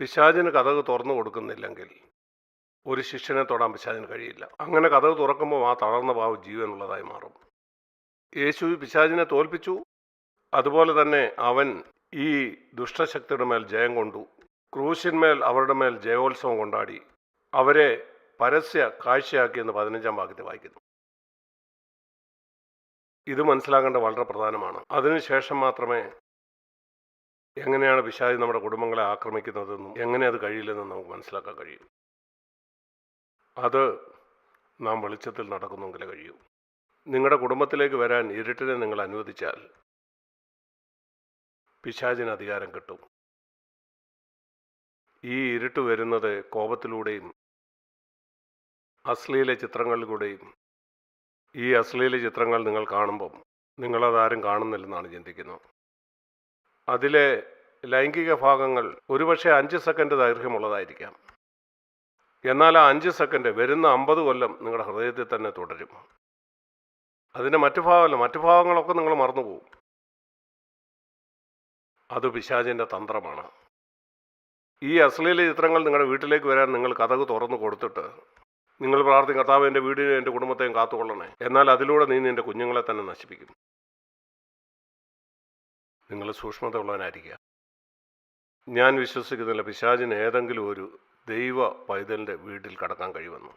പിശാചിന് കഥക് തുറന്നു കൊടുക്കുന്നില്ലെങ്കിൽ ഒരു ശിഷ്യനെ തൊടാൻ പിശാചിന് കഴിയില്ല. അങ്ങനെ കഥക് തുറക്കുമ്പോൾ ആ തളർന്ന പാവ് ജീവനുള്ളതായി മാറും. യേശു പിശാചിനെ തോൽപ്പിച്ചു. അതുപോലെ തന്നെ അവൻ ഈ ദുഷ്ടശക്തിയുടെ മേൽ ജയം കൊണ്ടു. ക്രൂശിന്മേൽ അവരുടെ മേൽ ജയോത്സവം കൊണ്ടാടി. അവരെ പരസ്യ കാഴ്ചയാക്കിയെന്ന് പതിനഞ്ചാം വാക്യത്തിൽ വായിക്കുന്നു. ഇത് മനസ്സിലാക്കേണ്ട വളരെ പ്രധാനമാണ്. അതിനുശേഷം മാത്രമേ എങ്ങനെയാണ് പിശാജ് നമ്മുടെ കുടുംബങ്ങളെ ആക്രമിക്കുന്നതെന്നും എങ്ങനെ അത് കഴിയില്ലെന്നും നമുക്ക് മനസ്സിലാക്കാൻ കഴിയും. അത് നാം വെളിച്ചത്തിൽ നടക്കുന്നെങ്കിലേ കഴിയൂ. നിങ്ങളുടെ കുടുംബത്തിലേക്ക് വരാൻ ഇരുട്ടിനെ നിങ്ങൾ അനുവദിച്ചാൽ പിശാചിന് അധികാരം കിട്ടും. ഈ ഇരുട്ട് വരുന്നത് കോപത്തിലൂടെയും അശ്ലീല ചിത്രങ്ങളിലൂടെയും ഈ അശ്ലീല ചിത്രങ്ങൾ നിങ്ങൾ കാണുമ്പം നിങ്ങളതാരും കാണുന്നില്ലെന്നാണ് ചിന്തിക്കുന്നത്. അതിലെ ലൈംഗിക ഭാഗങ്ങൾ ഒരുപക്ഷെ അഞ്ച് സെക്കൻഡ് ദൈർഘ്യമുള്ളതായിരിക്കാം. എന്നാൽ ആ അഞ്ച് സെക്കൻഡ് വരുന്ന അമ്പത് കൊല്ലം നിങ്ങളുടെ ഹൃദയത്തിൽ തന്നെ തുടരും. അതിന്റെ മറ്റു ഭാഗമല്ല മറ്റു ഭാഗങ്ങളൊക്കെ നിങ്ങൾ മറന്നുപോകും. അത് പിശാചിന്റെ തന്ത്രമാണ്. ഈ അശ്ലീല ചിത്രങ്ങൾ നിങ്ങളുടെ വീട്ടിലേക്ക് വരാൻ നിങ്ങൾ കഥക് തുറന്നു കൊടുത്തിട്ട് നിങ്ങൾ പ്രാർത്ഥിക്കും കർത്താവ് എന്റെ വീടിനെയും എന്റെ കുടുംബത്തെയും കാത്തുകൊള്ളണേ എന്നാൽ അതിലൂടെ നീ നിന്റെ കുഞ്ഞുങ്ങളെ തന്നെ നശിപ്പിക്കും. നിങ്ങൾ സൂക്ഷ്മത ഉള്ളവനായിരിക്കുക ഞാൻ വിശ്വസിക്കുന്നില്ല. പിശാചിന് ഏതെങ്കിലും ഒരു ദൈവ പൈതലിന്റെ വീട്ടിൽ കടക്കാൻ കഴിയുമെന്ന്.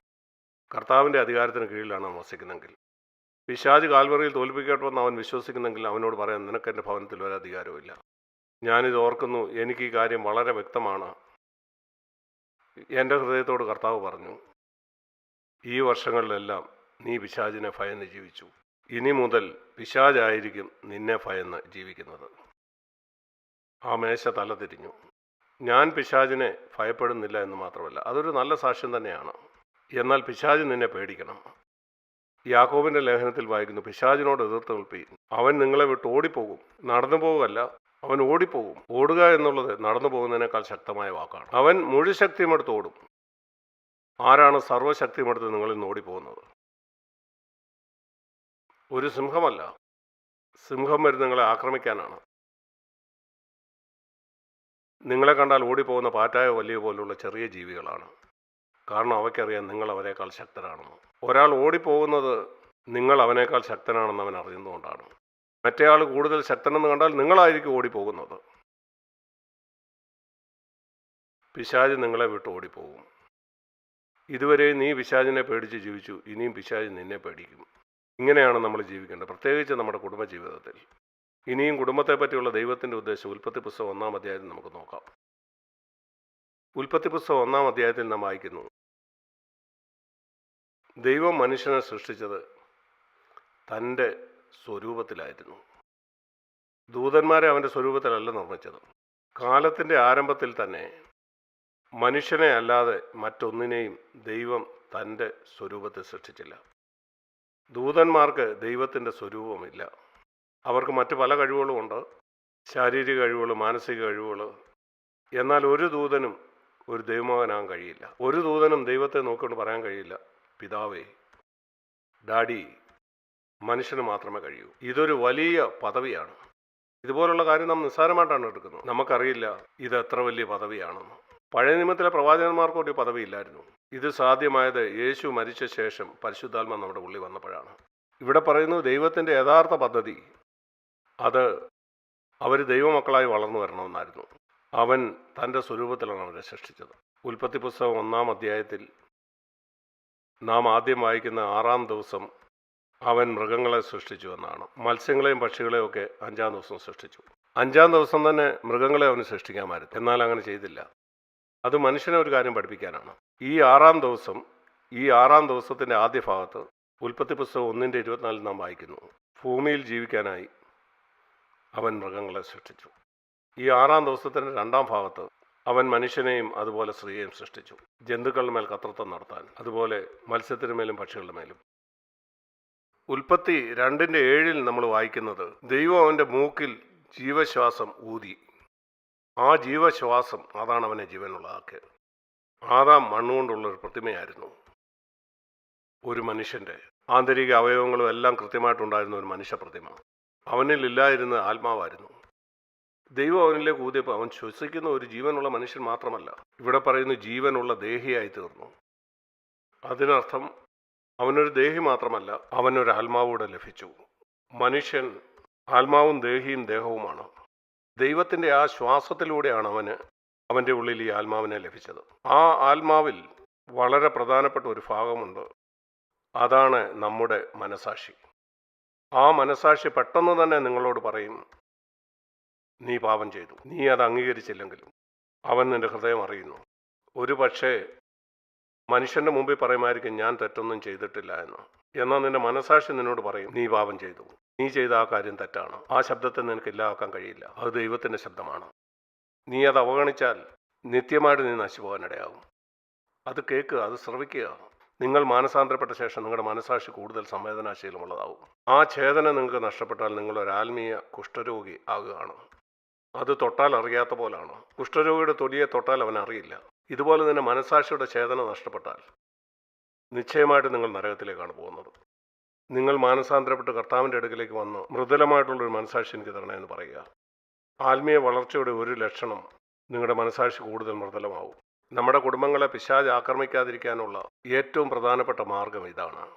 കർത്താവിന്റെ അധികാരത്തിന് കീഴിലാണ് അവൻ വസിക്കുന്നെങ്കിൽ പിശാജ് കാൽവറിയിൽ തോൽപ്പിക്കട്ടെന്ന് അവൻ വിശ്വസിക്കുന്നെങ്കിൽ അവനോട് പറയാൻ നിനക്ക് എന്റെ ഭവനത്തിൽ ഒരു അധികാരവുമില്ല ഞാനിത് ഓർക്കുന്നു. എനിക്ക് ഈ കാര്യം വളരെ വ്യക്തമാണ്. എന്റെ ഹൃദയത്തോട് കർത്താവ് പറഞ്ഞു ഈ വർഷങ്ങളിലെല്ലാം നീ പിശാജിനെ ഭയന്ന് ജീവിച്ചു. ഇനി മുതൽ പിശാജായിരിക്കും നിന്നെ ഭയന്ന് ജീവിക്കുന്നത്. ആ മേശ തല തിരിഞ്ഞു. ഞാൻ പിശാചിനെ ഭയപ്പെടുന്നില്ല എന്ന് മാത്രമല്ല അതൊരു നല്ല സാക്ഷ്യം തന്നെയാണ്. എന്നാൽ പിശാജ് നിന്നെ പേടിക്കണം. യാക്കോബിന്റെ ലേഖനത്തിൽ വായിക്കുന്നു പിശാജിനോട് എതിർത്ത് കൽപ്പി അവൻ നിങ്ങളെ വിട്ട് ഓടിപ്പോകും. നടന്നു പോകുകയല്ല അവൻ ഓടിപ്പോകും. ഓടുക എന്നുള്ളത് നടന്നു പോകുന്നതിനേക്കാൾ ശക്തമായ വാക്കാണ്. അവൻ മുഴുശക്തിയുമെടുത്ത് ഓടും. ആരാണ് സർവശക്തിയുമെടുത്ത് നിങ്ങളിൽ നിന്ന് ഓടിപ്പോകുന്നത്? ഒരു സിംഹമല്ല. സിംഹം വരുന്ന നിങ്ങളെ ആക്രമിക്കാനാണ്. നിങ്ങളെ കണ്ടാൽ ഓടിപ്പോകുന്ന പാറ്റായ വലിയ പോലുള്ള ചെറിയ ജീവികളാണ്. കാരണം അവയ്ക്കറിയാം നിങ്ങൾ അവരെക്കാൾ ശക്തരാണെന്ന് ഒരാൾ ഓടിപ്പോകുന്നത് നിങ്ങൾ അവനേക്കാൾ ശക്തനാണെന്ന് അവൻ അറിയുന്നതുകൊണ്ടാണ്. മറ്റേയാൾ കൂടുതൽ ശക്തനെന്ന് കണ്ടാൽ നിങ്ങളായിരിക്കും ഓടിപ്പോകുന്നത്. പിശാജ് നിങ്ങളെ വിട്ട് ഓടിപ്പോകും. ഇതുവരെ നീ പിശാജിനെ പേടിച്ച് ജീവിച്ചു ഇനിയും പിശാജ് നിന്നെ പേടിക്കും. ഇങ്ങനെയാണ് നമ്മൾ ജീവിക്കേണ്ടത്. പ്രത്യേകിച്ച് നമ്മുടെ കുടുംബജീവിതത്തിൽ. ഇനിയും കുടുംബത്തെ പറ്റിയുള്ള ദൈവത്തിന്റെ ഉദ്ദേശം ഉൽപ്പത്തി പുസ്തകം ഒന്നാം അധ്യായത്തിൽ നമുക്ക് നോക്കാം. ഉൽപ്പത്തി പുസ്തകം ഒന്നാം അധ്യായത്തിൽ നാം വായിക്കുന്നു. ദൈവം മനുഷ്യനെ സൃഷ്ടിച്ചത് തന്റെ സ്വരൂപത്തിലായിരുന്നു. ദൂതന്മാരെ അവന്റെ സ്വരൂപത്തിലല്ല നിർമ്മിച്ചത്. കാലത്തിന്റെ ആരംഭത്തിൽ തന്നെ മനുഷ്യനെ അല്ലാതെ മറ്റൊന്നിനെയും ദൈവം തന്റെ സ്വരൂപത്തിൽ സൃഷ്ടിച്ചില്ല. ദൂതന്മാർക്ക് ദൈവത്തിന്റെ സ്വരൂപമില്ല. അവർക്ക് മറ്റു പല കഴിവുകളുമുണ്ട് ശാരീരിക കഴിവുകൾ മാനസിക കഴിവുകൾ എന്നാൽ ഒരു ദൂതനും ഒരു ദൈവമകനാകാൻ കഴിയില്ല. ഒരു ദൂതനും ദൈവത്തെ നോക്കിക്കൊണ്ട് പറയാൻ കഴിയില്ല. പിതാവേ ഡാഡി മനുഷ്യന് മാത്രമേ കഴിയൂ. ഇതൊരു വലിയ പദവിയാണ്. ഇതുപോലുള്ള കാര്യം നാം നിസ്സാരമായിട്ടാണ് എടുക്കുന്നത്. നമുക്കറിയില്ല ഇത് എത്ര വലിയ പദവിയാണെന്ന്. പഴയ നിയമത്തിലെ പ്രവാചകന്മാർക്ക് ഒരു പദവിയില്ലായിരുന്നു. ഇത് സാധ്യമായത് യേശു മരിച്ച ശേഷം പരിശുദ്ധാത്മ നമ്മുടെ ഉള്ളിൽ വന്നപ്പോഴാണ്. ഇവിടെ പറയുന്നു ദൈവത്തിന്റെ യഥാർത്ഥ പദ്ധതി അത് അവർ ദൈവമക്കളായി വളർന്നു വരണമെന്നായിരുന്നു. അവൻ തന്റെ സ്വരൂപത്തിലാണ് അവരെ സൃഷ്ടിച്ചത്. ഉൽപ്പത്തി പുസ്തകം ഒന്നാം അധ്യായത്തിൽ നാം ആദ്യം വായിക്കുന്ന ആറാം ദിവസം അവൻ മൃഗങ്ങളെ സൃഷ്ടിച്ചു എന്നാണ്. മത്സ്യങ്ങളെയും പക്ഷികളെയും ഒക്കെ അഞ്ചാം ദിവസം സൃഷ്ടിച്ചു. അഞ്ചാം ദിവസം തന്നെ മൃഗങ്ങളെ അവന് സൃഷ്ടിക്കാമായിരുന്നു. എന്നാൽ അങ്ങനെ ചെയ്തില്ല. അത് മനുഷ്യനെ ഒരു കാര്യം പഠിപ്പിക്കാനാണ്. ഈ ആറാം ദിവസം ഈ ആറാം ദിവസത്തിന്റെ ആദ്യ ഭാഗത്ത് ഉൽപ്പത്തി പുസ്തകം ഒന്നിന്റെ ഇരുപത്തിനാലിൽ നാം വായിക്കുന്നു. ഭൂമിയിൽ ജീവിക്കാനായി അവൻ മൃഗങ്ങളെ സൃഷ്ടിച്ചു. ഈ ആറാം ദിവസത്തിന്റെ രണ്ടാം ഭാഗത്ത് അവൻ മനുഷ്യനെയും അതുപോലെ സ്ത്രീയെയും സൃഷ്ടിച്ചു. ജന്തുക്കളുടെ മേൽ കത്രത്വം നടത്താൻ അതുപോലെ മത്സ്യത്തിന് മേലും പക്ഷികളുടെ മേലും. ഉൽപ്പത്തി രണ്ടിന്റെ ഏഴിൽ നമ്മൾ വായിക്കുന്നത് ദൈവം അവന്റെ മൂക്കിൽ ജീവശ്വാസം ഊതി. ആ ജീവശ്വാസം അതാണ് അവനെ ജീവനുള്ളതാക്കിയത് ആദാം മണ്ണുകൊണ്ടുള്ള ഒരു പ്രതിമയായിരുന്നു. ഒരു മനുഷ്യന്റെ ആന്തരിക അവയവങ്ങളും എല്ലാം കൃത്യമായിട്ടുണ്ടായിരുന്ന ഒരു മനുഷ്യ പ്രതിമ. അവനിൽ ഇല്ലായിരുന്ന ആത്മാവായിരുന്നു. ദൈവം അവനിലേക്ക് ഊതിയപ്പോൾ അവൻ ശ്വസിക്കുന്ന ഒരു ജീവനുള്ള മനുഷ്യൻ മാത്രമല്ല. ഇവിടെ പറയുന്നു ജീവനുള്ള ദേഹിയായി തീർന്നു അതിനർത്ഥം അവനൊരു ദേഹി മാത്രമല്ല അവനൊരു ആത്മാവൂടെ ലഭിച്ചു. മനുഷ്യൻ ആത്മാവും ദേഹിയും ദേഹവുമാണ്. ദൈവത്തിന്റെ ആ ശ്വാസത്തിലൂടെയാണ് അവന് അവന്റെ ഉള്ളിൽ ഈ ആത്മാവിനെ ലഭിച്ചത്. ആ ആത്മാവിൽ വളരെ പ്രധാനപ്പെട്ട ഒരു ഭാഗമുണ്ട്. അതാണ് നമ്മുടെ മനസാക്ഷി. ആ മനസാക്ഷി പെട്ടെന്ന് തന്നെ നിങ്ങളോട് പറയും നീ പാപം ചെയ്തു. നീ അത് അംഗീകരിച്ചില്ലെങ്കിലും അവൻ നിന്റെ ഹൃദയം അറിയുന്നു. ഒരു പക്ഷേ മനുഷ്യന്റെ മുമ്പിൽ പറയുമായിരിക്കും ഞാൻ തെറ്റൊന്നും ചെയ്തിട്ടില്ല എന്ന്. എന്നാൽ നിന്റെ മനസാക്ഷി നിന്നോട് പറയും നീ പാപം ചെയ്തു. നീ ചെയ്ത ആ കാര്യം തെറ്റാണ്. ആ ശബ്ദത്തെ നിനക്ക് ഇല്ലാതാക്കാൻ കഴിയില്ല. അത് ദൈവത്തിന്റെ ശബ്ദമാണ്. നീ അത് അവഗണിച്ചാൽ നിത്യമായിട്ട് നീ നശിച്ചു അത് കേൾക്കുക അത് ശ്രവിക്കുക. നിങ്ങൾ മാനസാന്തരപ്പെട്ട ശേഷം നിങ്ങളുടെ മനസാക്ഷി കൂടുതൽ സംവേദനാശീലമുള്ളതാവും. ആ ഛേദന നിങ്ങൾക്ക് നഷ്ടപ്പെട്ടാൽ നിങ്ങൾ ഒരു ആത്മീയ കുഷ്ഠരോഗി ആകുകയാണ്. അത് തൊട്ടാൽ അറിയാത്ത പോലാണ്. കുഷ്ഠരോഗിയുടെ തൊലിയെ തൊട്ടാൽ അവൻ അറിയില്ല. ഇതുപോലെ തന്നെ മനസാക്ഷിയുടെ ഛേദന നഷ്ടപ്പെട്ടാൽ നിശ്ചയമായിട്ട് നിങ്ങൾ നരകത്തിലേക്കാണ് പോകുന്നത്. നിങ്ങൾ മാനസാന്തരപ്പെട്ട് കർത്താവിന്റെ അടുക്കിലേക്ക് വന്ന് മൃദുലമായിട്ടുള്ളൊരു മനസാക്ഷി എനിക്ക് തരണേ എന്ന് പറയുക. ആത്മീയ വളർച്ചയുടെ ഒരു ലക്ഷണം നിങ്ങളുടെ മനസാക്ഷി കൂടുതൽ മൃദുലമാവും. നമ്മുടെ കുടുംബങ്ങളെ പിശാജ് ആക്രമിക്കാതിരിക്കാനുള്ള ഏറ്റവും പ്രധാനപ്പെട്ട മാർഗം ഇതാണ്.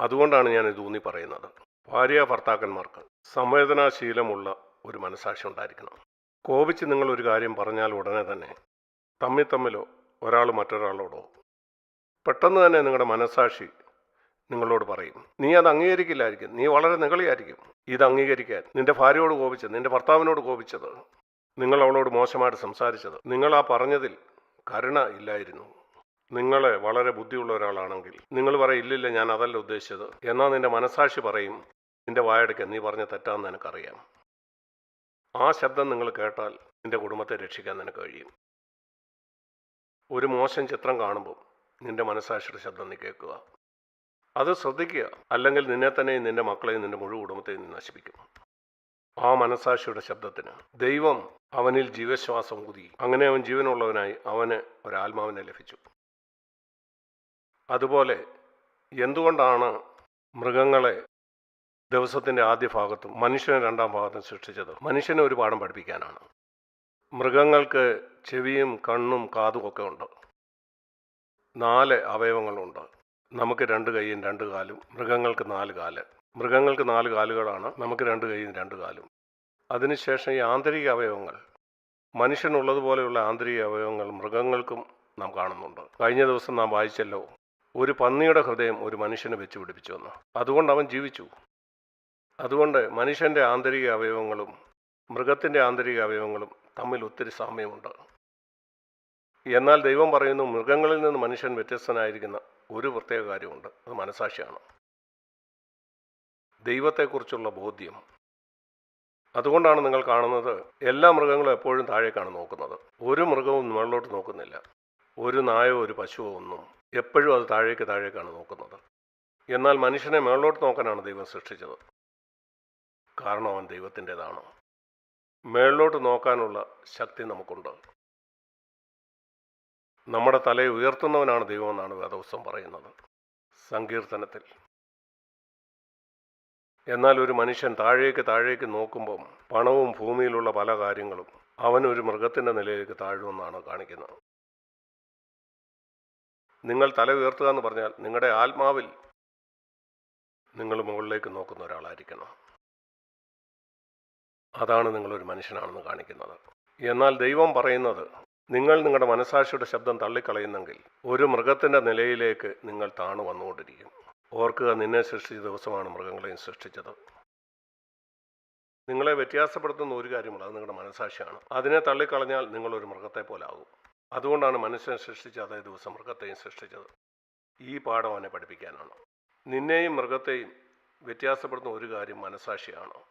അതുകൊണ്ടാണ് ഞാൻ ഇത് ഊന്നി പറയുന്നത്. ഭാര്യ ഭർത്താക്കന്മാർക്ക് സംവേദനാശീലമുള്ള ഒരു മനസാക്ഷി ഉണ്ടായിരിക്കണം. കോപിച്ച് നിങ്ങൾ ഒരു കാര്യം പറഞ്ഞാൽ ഉടനെ തന്നെ തമ്മിൽ തമ്മിലോ ഒരാൾ മറ്റൊരാളോടോ പെട്ടെന്ന് തന്നെ നിങ്ങളുടെ മനസാക്ഷി നിങ്ങളോട് പറയും നീ അത് അംഗീകരിക്കില്ലായിരിക്കും. നീ വളരെ നികളിയായിരിക്കും ഇത് അംഗീകരിക്കാൻ. നിന്റെ ഭാര്യയോട് കോപിച്ചത് നിന്റെ ഭർത്താവിനോട് കോപിച്ചത് നിങ്ങൾ അവളോട് മോശമായിട്ട് സംസാരിച്ചത്. നിങ്ങൾ ആ പറഞ്ഞതിൽ കരുണ ഇല്ലായിരുന്നു. നിങ്ങളെ വളരെ ബുദ്ധിയുള്ള ഒരാളാണെങ്കിൽ. നിങ്ങൾ പറയും ഇല്ലില്ല ഞാൻ അതല്ല ഉദ്ദേശിച്ചത്. എന്നാൽ നിന്റെ മനസാക്ഷി പറയും നിന്റെ വായടയ്ക്ക് നീ പറഞ്ഞ തെറ്റാന്ന് നിനക്കറിയാം. ആ ശബ്ദം നിങ്ങൾ കേട്ടാൽ നിന്റെ കുടുംബത്തെ രക്ഷിക്കാൻ നിനക്ക് കഴിയും. ഒരു മോശം ചിത്രം കാണുമ്പോൾ നിന്റെ മനസാക്ഷിയുടെ ശബ്ദം നീ കേൾക്കുക. അത് ശ്രദ്ധിക്കുക. അല്ലെങ്കിൽ നിന്നെ തന്നെയും നിന്റെ മക്കളെയും നിന്റെ മുഴുവൻ കുടുംബത്തെയും നശിപ്പിക്കും. ആ മനസാക്ഷിയുടെ ശബ്ദത്തിന്. ദൈവം അവനിൽ ജീവശ്വാസം കുതി. അങ്ങനെ അവൻ ജീവനുള്ളവനായി അവന് ഒരാത്മാവിനെ ലഭിച്ചു. അതുപോലെ എന്തുകൊണ്ടാണ് മൃഗങ്ങളെ ദിവസത്തിന്റെ ആദ്യ ഭാഗത്തും മനുഷ്യനെ രണ്ടാം ഭാഗത്തും സൃഷ്ടിച്ചത്? മനുഷ്യനെ ഒരു പാഠം പഠിപ്പിക്കാനാണ്. മൃഗങ്ങൾക്ക് ചെവിയും കണ്ണും കാതും ഒക്കെ ഉണ്ട്. നാല് അവയവങ്ങളുണ്ട്. നമുക്ക് രണ്ട് കൈയും രണ്ട് കാലും മൃഗങ്ങൾക്ക് നാല് കാൽ. മൃഗങ്ങൾക്ക് നാല് കാലുകളാണ്. നമുക്ക് രണ്ട് കൈയും രണ്ട് കാലും. അതിനുശേഷം ഈ ആന്തരിക അവയവങ്ങൾ. മനുഷ്യനുള്ളതുപോലെയുള്ള ആന്തരിക അവയവങ്ങൾ മൃഗങ്ങൾക്കും നാം കാണുന്നുണ്ട്. കഴിഞ്ഞ ദിവസം നാം വായിച്ചല്ലോ ഒരു പന്നിയുടെ ഹൃദയം ഒരു മനുഷ്യനെ വെച്ച് പിടിപ്പിച്ചുവെന്ന്. അതുകൊണ്ട് അവൻ ജീവിച്ചു. അതുകൊണ്ട് മനുഷ്യന്റെ ആന്തരിക അവയവങ്ങളും മൃഗത്തിന്റെ ആന്തരിക അവയവങ്ങളും തമ്മിൽ ഒത്തിരി സാമ്യമുണ്ട്. എന്നാൽ ദൈവം പറയുന്നു മൃഗങ്ങളിൽ നിന്ന് മനുഷ്യൻ വ്യത്യസ്തനായിരിക്കുന്ന ഒരു പ്രത്യേക കാര്യമുണ്ട്. അത് മനസാക്ഷിയാണ്. ദൈവത്തെക്കുറിച്ചുള്ള ബോധ്യം. അതുകൊണ്ടാണ് നിങ്ങൾ കാണുന്നത് എല്ലാ മൃഗങ്ങളും എപ്പോഴും താഴേക്കാണ് നോക്കുന്നത്. ഒരു മൃഗവും മുകളിലോട്ട് നോക്കുന്നില്ല. ഒരു നായോ ഒരു പശുവോ ഒന്നും എപ്പോഴും അത് താഴേക്ക് താഴേക്കാണ് നോക്കുന്നത്. എന്നാൽ മനുഷ്യനെ മുകളിലോട്ട് നോക്കാനാണ് ദൈവം സൃഷ്ടിച്ചത്. കാരണം അവൻ ദൈവത്തിന്റെതാണ്. മേളിലോട്ട് നോക്കാനുള്ള ശക്തി നമുക്കുണ്ട്. നമ്മുടെ തലയെ ഉയർത്തുന്നവനാണ് ദൈവമെന്നാണ് വേദവസ്വം പറയുന്നത്. സങ്കീർത്തനത്തിൽ. എന്നാൽ ഒരു മനുഷ്യൻ താഴേക്ക് താഴേക്ക് നോക്കുമ്പം പണവും ഭൂമിയിലുള്ള പല കാര്യങ്ങളും അവൻ ഒരു മൃഗത്തിന്റെ നിലയിലേക്ക് താഴുമെന്നാണ് കാണിക്കുന്നത്. നിങ്ങൾ തല ഉയർത്തുക എന്ന് പറഞ്ഞാൽ നിങ്ങളുടെ ആത്മാവിൽ നിങ്ങൾ മുകളിലേക്ക് നോക്കുന്ന ഒരാളായിരിക്കണം. അതാണ് നിങ്ങളൊരു മനുഷ്യനാണെന്ന് കാണിക്കുന്നത്. എന്നാൽ ദൈവം പറയുന്നത് നിങ്ങൾ നിങ്ങളുടെ മനസാക്ഷിയുടെ ശബ്ദം തള്ളിക്കളയുന്നെങ്കിൽ ഒരു മൃഗത്തിന്റെ നിലയിലേക്ക് നിങ്ങൾ താണു വന്നുകൊണ്ടിരിക്കും. ഓർക്കുക നിന്നെ സൃഷ്ടിച്ച ദിവസമാണ് മൃഗങ്ങളെയും സൃഷ്ടിച്ചത്. നിങ്ങളെ വ്യത്യാസപ്പെടുത്തുന്ന ഒരു കാര്യമുള്ള അത് നിങ്ങളുടെ മനസാക്ഷിയാണ് അതിനെ തള്ളിക്കളഞ്ഞാൽ നിങ്ങളൊരു മൃഗത്തെ പോലെ ആകും. അതുകൊണ്ടാണ് മനുഷ്യനെ സൃഷ്ടിച്ച അതേ ദിവസം മൃഗത്തെയും സൃഷ്ടിച്ചത്. ഈ പാഠം അവനെ പഠിപ്പിക്കാനാണ്. നിന്നെയും മൃഗത്തെയും വ്യത്യാസപ്പെടുന്ന ഒരു കാര്യം മനസാക്ഷിയാണ്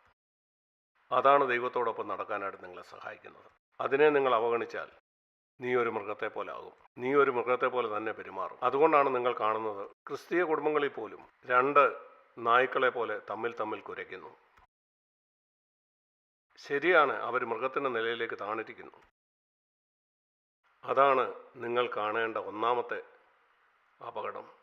അതാണ് ദൈവത്തോടൊപ്പം നടക്കാനായിട്ട് നിങ്ങളെ സഹായിക്കുന്നത്. അതിനെ നിങ്ങൾ അവഗണിച്ചാൽ നീ ഒരു മൃഗത്തെ പോലെ ആകും നീ ഒരു മൃഗത്തെ പോലെ തന്നെ പെരുമാറും. അതുകൊണ്ടാണ് നിങ്ങൾ കാണുന്നത് ക്രിസ്തീയ കുടുംബങ്ങളിൽ പോലും രണ്ട് നായ്ക്കളെ പോലെ തമ്മിൽ തമ്മിൽ കുരയ്ക്കുന്നു. ശരിയാണ് അവർ മൃഗത്തിന്റെ നിലയിലേക്ക് താണിരിക്കുന്നു. അതാണ് നിങ്ങൾ കാണേണ്ട ഒന്നാമത്തെ അപകടം.